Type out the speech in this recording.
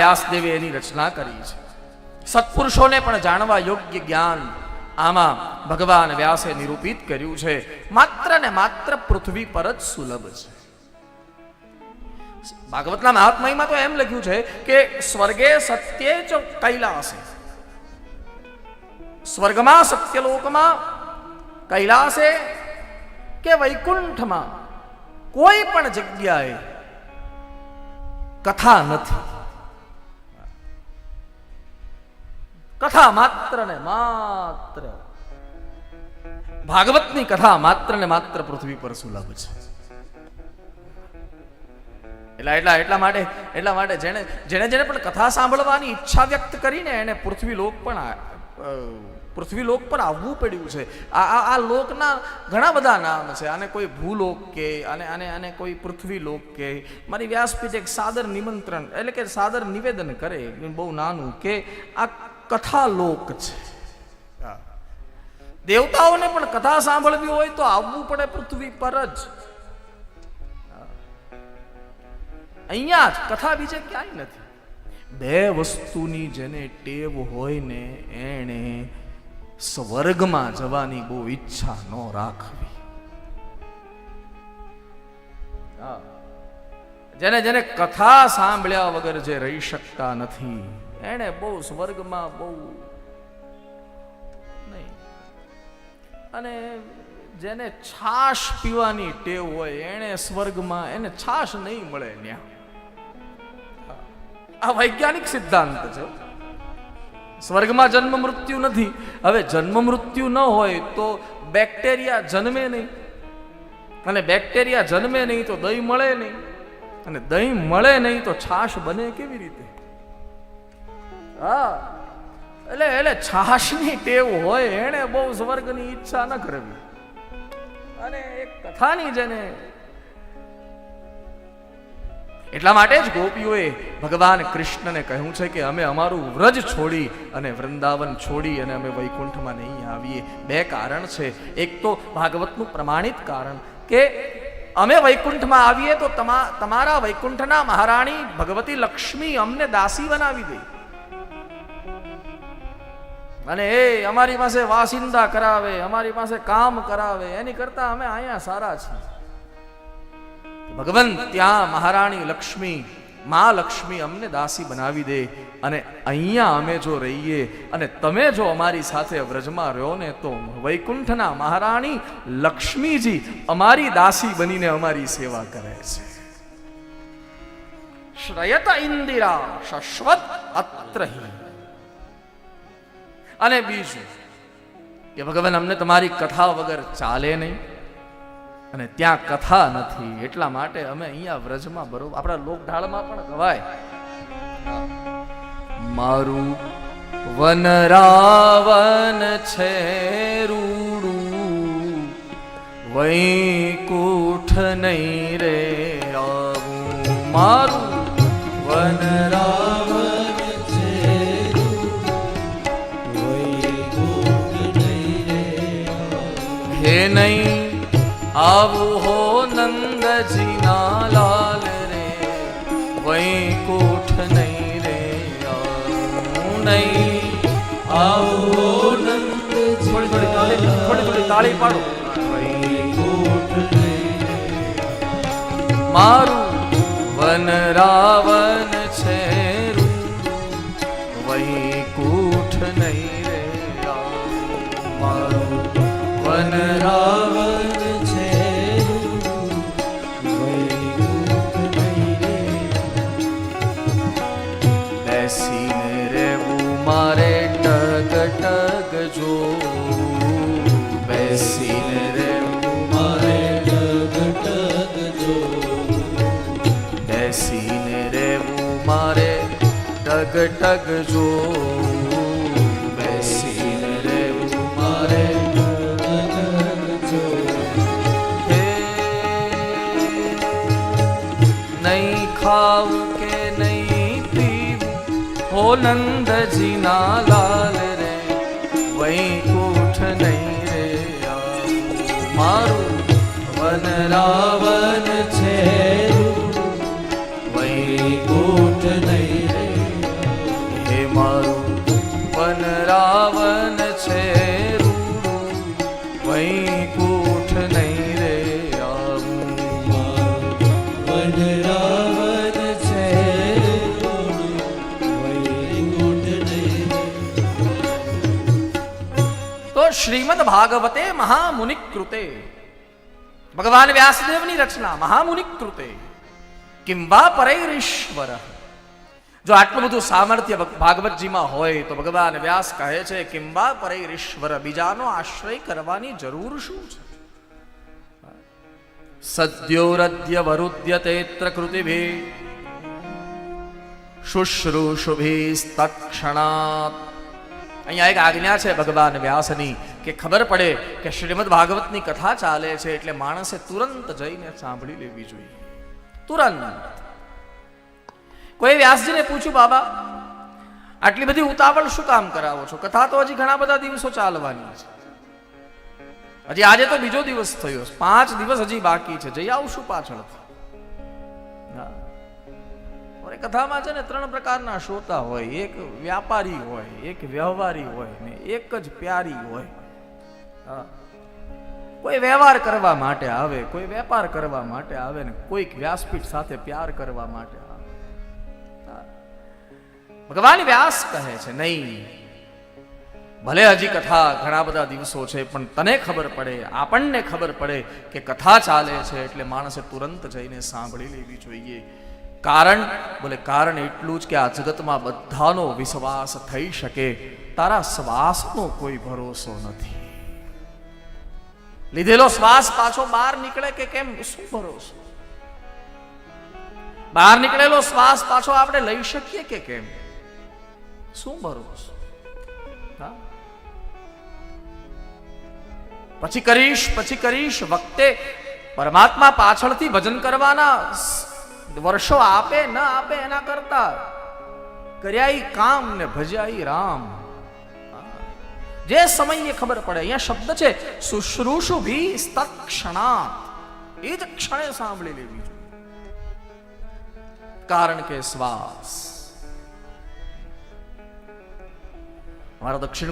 વ્યાસદેવે એની રચના કરી છે. સત્પુરુષોને પણ જાણવા યોગ્ય જ્ઞાન આમાં ભગવાન વ્યાસે નિરૂપિત કર્યું છે. માત્ર ને માત્ર પૃથ્વી પર જ સુલભ છે. ભાગવતના મહાત્મયમાં તો એમ લખ્યું છે કે સ્વર્ગે સત્યે જ કૈલાસે. સ્વર્ગમાં સત્યલોકમાં કૈલાસે કે વૈકુંઠમાં કોઈ પણ જગ્યાએ કથા નથી. કથા માત્ર ને માત્ર. ભાગવતની કથા માત્ર ને માત્ર પૃથ્વી પર સુલભ છે. એટલા એટલા એટલા માટે એટલા માટે જેને જેને જેને પણ કથા સાંભળવાની ઈચ્છા વ્યક્ત કરીને એને પૃથ્વીલોક પણ પૃથ્વી લોક પર આવવું પડ્યું છે. આ આ લોકના ઘણા બધા નામ છે. આને કોઈ ભૂલોક કે અને આને આને કોઈ પૃથ્વીલોક કે, મારી વ્યાસપીઠ એક સાદર નિમંત્રણ, એટલે કે સાદર નિવેદન કરે, બહુ નાનું, કે આ કથા લોક છે. દેવતાઓને પણ કથા સાંભળવી હોય તો આવવું પડે પૃથ્વી પર જ અહીંયા જ કથા બીજે ક્યાંય નથી બે વસ્તુની જેને ટેવ હોય ને એણે સ્વર્ગમાં જવાની બહુ ઈચ્છા ન રાખવી. જેને જેને કથા સાંભળ્યા વગર જે રહી શકતા નથી એણે બહુ સ્વર્ગમાં બહુ નહીં. અને જેને છાશ પીવાની ટેવ હોય, એણે સ્વર્ગમાં એને છાશ નહીં મળે ત્યાં આ વૈજ્ઞાનિક સિદ્ધાંત છે. સ્વર્ગમાં જન્મ મૃત્યુ નથી. હવે જન્મ મૃત્યુ ન હોય તો બેક્ટેરિયા જન્મે નહીં. અને બેક્ટેરિયા જન્મે નહીં તો દહીં મળે નહીં. અને દહીં મળે નહીં તો છાશ બને કેવી રીતે? હા. એટલે એટલે છાશની ટેવ હોય, એણે બહુ સ્વર્ગની ઈચ્છા ન કરવી. અને એક કથાની જેને એટલા માટે જ ગોપીઓએ ભગવાન કૃષ્ણને કહ્યું છે કે અમે અમારું વ્રજ છોડી અને વૃંદાવન છોડી અને અમે વૈકુંઠમાં નહીં આવીએ. બે કારણ છે. એક તો ભાગવતનું પ્રમાણિત કારણ કે અમે વૈકુંઠમાં આવીએ તો તમા, તમારા વૈકુંઠના મહારાણી ભગવતી લક્ષ્મી અમને દાસી બનાવી દે. અને એ અમારી પાસે વાસિંદા કરાવે, અમારી પાસે કામ કરાવે, એની કરતા અમે અહીંયા સારા છીએ. ભગવાન ત્યાં મહારાણી લક્ષ્મી, મા લક્ષ્મી અમને દાસી બનાવી દે અને અહીંયા અમે જો રહીએ અને તમે જો અમારી સાથે વ્રજમાં રહ્યો ને તો વૈકુંઠના મહારાણી લક્ષ્મીજી અમારી દાસી બનીને અમારી સેવા કરે છે. શ્રયત ઇન્દિરા, શશ્વત અત્રહી. અને બીજું કે ભગવાન, અમને તમારી કથા વગર ચાલે નહીં અને ત્યાં કથા નથી. એટલા માટે અમે અહીંયા વ્રજમાં બરોબર, આપણા લોકઢાળમાં પણ ગવાય. મારું વનરાવન છે રૂડું, વૈકુઠ નહીં રે આવું. મારું વનરાવન નહીં આવું હો નંદજીના લાલ રે વૈકુઠ નહીં રે આવું નહીં આવું હો નંદજી થોડી થોડી તાળી થોડી થોડી તાળી પાડો મારું વન રાવન છે વૈકુઠ નહીં ટગ ટગ જો બેસીને રહેવું મારે નહીં ખાવું કે નહીં પીવું હો નંદજીના લાલ રે વૈકુઠ નહીં રે. મારું વન રાવન છે વૈકુઠ નહીં રે શ્રીમદ ભાગવતે મહામુનિ કૃતે ભગવાન વ્યાસદેવની રચના મહામુનિ કૃતે કિંબા પરૈરીશ્વર જો આટલું બધું સામર્થ્ય ભગ- ભાગવતજીમાં હોય તો ભગવાન વ્યાસ કહે છે કિંબા પરૈરીશ્વર બીજાનો આશ્રય કરવાની જરૂર શું છે સદ્યોરદ્ય વરુદ્યતેત્ર કૃતિભિ શુશ્રૂષુભિસ્તક્ષણાત અહીંયા એક આજ્ઞા છે ભગવાન વ્યાસની કે ખબર પડે કે શ્રીમદ ભાગવતની કથા ચાલે છે એટલે માણસે તુરંત જઈને સાંભળી લેવી જોઈએ. તુરંત. કોઈ વ્યાસજીને પૂછ્યું, બાબા, આટલી બધી ઉતાવળ શું કામ કરાવો છો? કથા તો હજી ઘણા બધા દિવસો ચાલવાની છે. હજી આજે તો બીજો દિવસ થયો પાંચ દિવસ હજી બાકી છે. જઈ આવશું પાછળ? કથામાં છે ને ત્રણ પ્રકારના શ્રોતા હોય. એક વ્યાપારી હોય, એક વ્યવહારી હોય ને એક જ પ્યારી હોય. કોઈ વ્યવહાર કરવા માટે આવે, કોઈ વેપાર કરવા માટે આવે ને કોઈક વ્યાસપીઠ સાથે પ્યાર કરવા માટે આવે. ભગવાન વ્યાસ કહે છે, નહીં. ભલે હજી કથા ઘણા બધા દિવસો છે, પણ તને ખબર પડે, આપણને ખબર પડે કે કથા ચાલે છે એટલે માણસે તુરંત જઈને સાંભળી લેવી જોઈએ. કારણ, બોલે, કારણ એટલું જ કે આ જગતમાં બધાનો વિશ્વાસ થઈ શકે. તારા શ્વાસનો કોઈ ભરોસો નથી. લીધેલો શ્વાસ પાછો બહાર નીકળે કે કેમ? શું ભરોસો? બહાર નીકળેલો શ્વાસ પાછો આપણે લઈ શકીએ કે કેમ? શું ભરોસો? પછી કરીશ પછી કરીશ, વખતે પરમાત્મા પાછળથી ભજન કરવાના વર્ષો આપે, ન આપે એના કરતા કર્યા કામ ને ભજ્યાઈ રામ. જે સમયે ખબર પડે, અહીંયા શબ્દ છે, શુશ્રુષુ ભી તત્ક્ષણાત એ જ ક્ષણે સાંભળી લેવી કારણ કે શ્વાસ. મારા દક્ષિણ